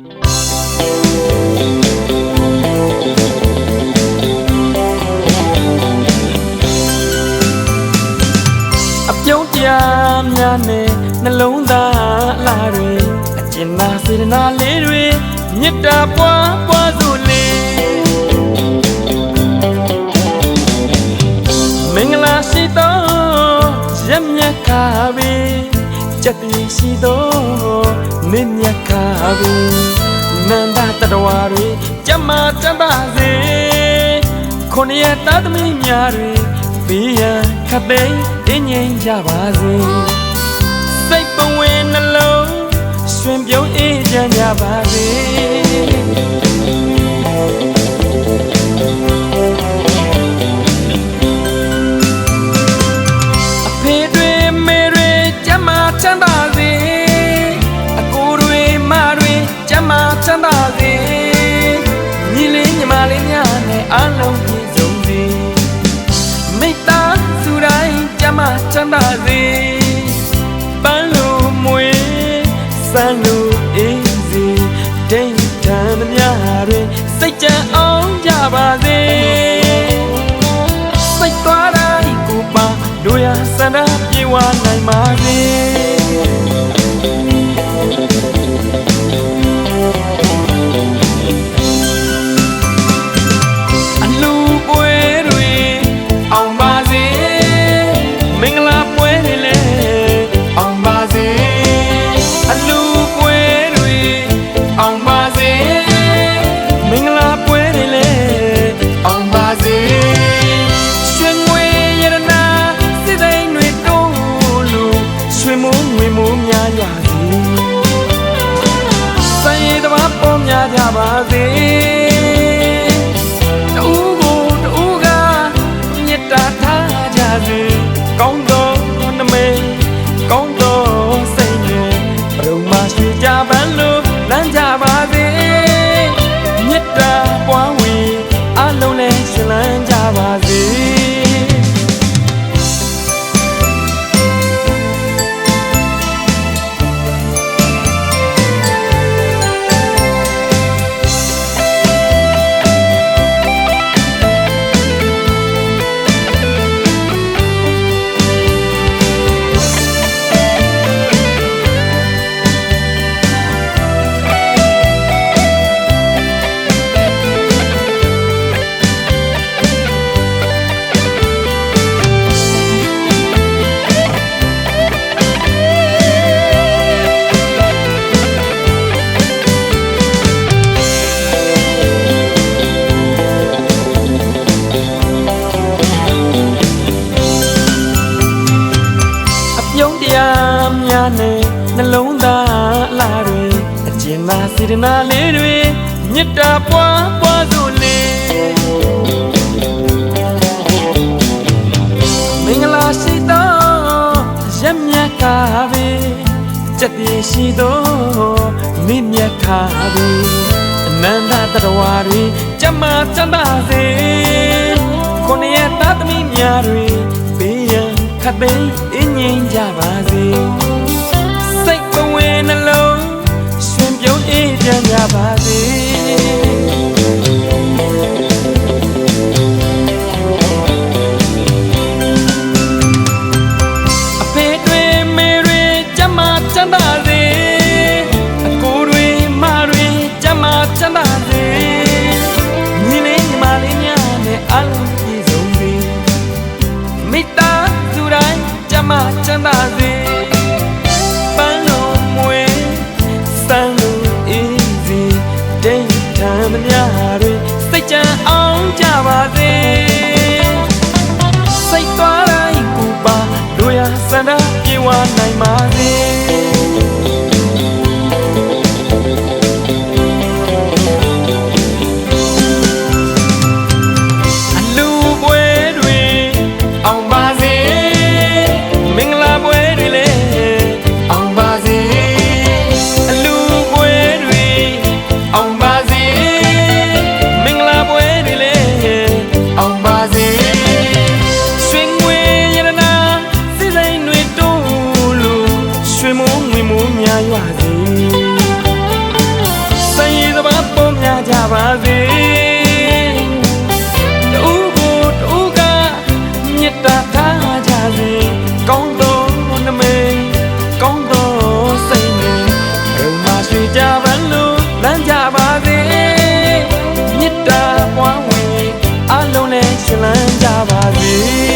အပြုံးတရားများနဲ့နှလုံးသားအလားတွေအကျဉ်းသာစေတနာလေးတွေမေတ္တာပွားပွားစို့လေမင်္ဂလာရှိသော ကြက်တီရှိသောမင်းမြတ်ခါပြီနန္ဒတတဝါတွေကြမ်းမာကြမ်းပါစေခုနှစ်ရက်သားသမီးများတွေဘေးရန်ခတ်သိမ်းတင်းငိမ်ကြပါစေစိတ်ပဝင်နှလုံးရွှင်ပြုံးအေးချမ်းကြပါ စေကောင်းသော များနဲ့နှလုံးသားအလားတွေအကျဉ်းသာစေတနာလေးတွေမေတ္တာပွားပွားစို့လေမင်္ဂလာရှိသောရက်မြတ်ခါပဲကြက်ပြေရှိသောမိမြတ်ခါပဲအနန္တတတဝါတွေကြမ်းမာချမ်းသာစေခုနှစ်ရက်သားသမီးများတွေဘေးရန်ခတ်သိမ်းအင်းငိမ်ကြပါစေ စိတ်ပဝင်နှလုံးရွှင်ပြုံးအေးချမ်းကြပါ ရွာစေစံရည်သဘာပေါ်များကြပါစေတူကိုတူကမြတ်တာထားကြစေကောင်းသောနမေကောင်းသောစိတ်နဲ့ဘုံမှာရွှေကြပါလို့လမ်းကြပါစေမြတ်တာပွားဝင်အလုံးနဲ့ရှင်လန်းကြပါစေ